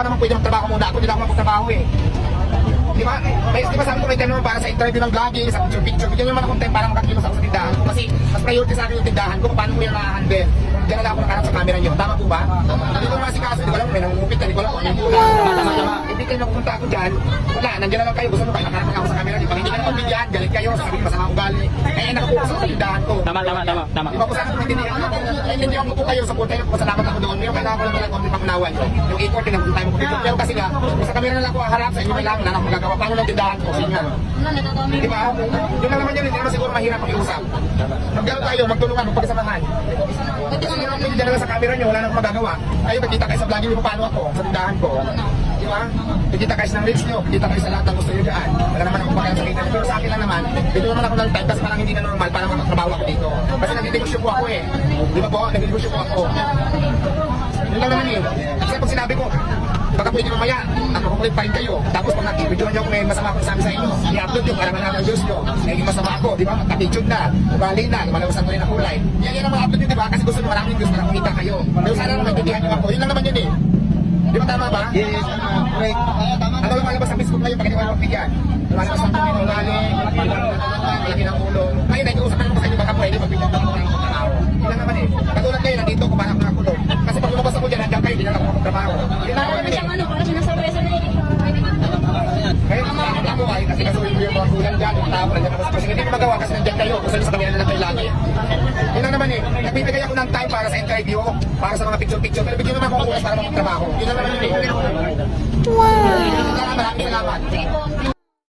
Baka naman pwede magtrabaho muna ako, hindi na ako magtrabaho eh. Di ba? May, di ba sabi ko may ganun para sa interview ng vlogging, sa picture picture, bigyan naman akong time para makakilos ako sa tindahan. ko. Kasi mas priority sa akin yung tindahan ko, paano ko yung na-handle. Diyan na lang ako nakaharap sa camera nyo. Tama po ba? Hindi ko naman si kaso, di ko alam may nangungupit, hindi ko alam kung ano yung kulang. Tama, tama. Hindi kayo napupunta ako dyan. Wala, nandiyan na lang kayo. Gusto mo kayo nakaharap ako sa camera nyo. Pag hindi ka na pagbigyan, galit kayo, sasabihin masama ugali. Eh, nakapukas ako sa tindahan ko. Tama, tama, tama, tama. Di ba po sa akin, hindi hindi ako po kayo sa punta ko salamat ako doon. Pero kailangan ko lang talaga konti pangunawan. Yung ikot, pinag tayo mo dito. Pero kasi nga, sa camera na lang ako harap sa inyo na lang, wala na akong magagawa. Paano lang tindahan ko? Sige nga. Di ba? Yun lang naman yun, hindi naman siguro mahirap pakiusap. Magkano tayo, magtulungan, magpagsamahan. Kasi yun ang dyan lang sa camera nyo, wala na akong magagawa. Kayo, magkita kayo sa vlog nyo kung paano ako, sa tindahan ko. Di ba? Magkita kayo ng reach nyo, magkita kayo sa lahat ng gusto nyo dyan. Wala naman akong pakailan sa kita. Pero sa akin lang naman ako ng time kasi parang hindi na normal para makatrabaho ako dito. Kasi nagdidegosyo po ako eh. Di ba po? Nagdidegosyo po ako. Yun lang naman eh. Kasi pag sinabi ko, baka pwede mamaya, ako kukulit pa rin kayo. Tapos pag nakibidyo nyo kung may masama akong sabi sa inyo, i-upload nyo para malaman ng Diyos nyo. Naging masama ako, di ba? Attitude na, ugali na, lumalawasan ko rin ang kulay. Yan yan ang mga upload nyo, di ba? Kasi gusto nyo maraming Diyos para kumita kayo. Pero sana naman maintindihan nyo ako. Yun lang naman yun eh. Di ba tama ba? Yes, correct. Ano lumalabas sa Facebook ngayon pag hindi ko magbigyan? Lumalabas ang tumi ng ugali, malaki ng ulo. Ngayon, nakiusap naman ko sa inyo, baka pwede magbigyan ng mga tao. Yun lang naman eh. Nandito ko para ako nakulong. Kasi pag lumabas ako dyan, nandiyan kayo, hindi na ako magtrabaho. Yun lang naman eh. ano, parang sinasabi sa na Ngayon, bakit ako ay kasi kasuhin ko yung mga kulang dyan, yung tao, nandiyan ako sa kasi hindi ko magawa kasi nandiyan kayo, kasi sa kanila na lang kayo lagi. Yun lang naman eh, nagbibigay ako ng time para sa interview, para sa mga picture-picture, pero bigyan naman ako oras para magtrabaho. Yun lang naman yun eh. Wow! Maraming salamat.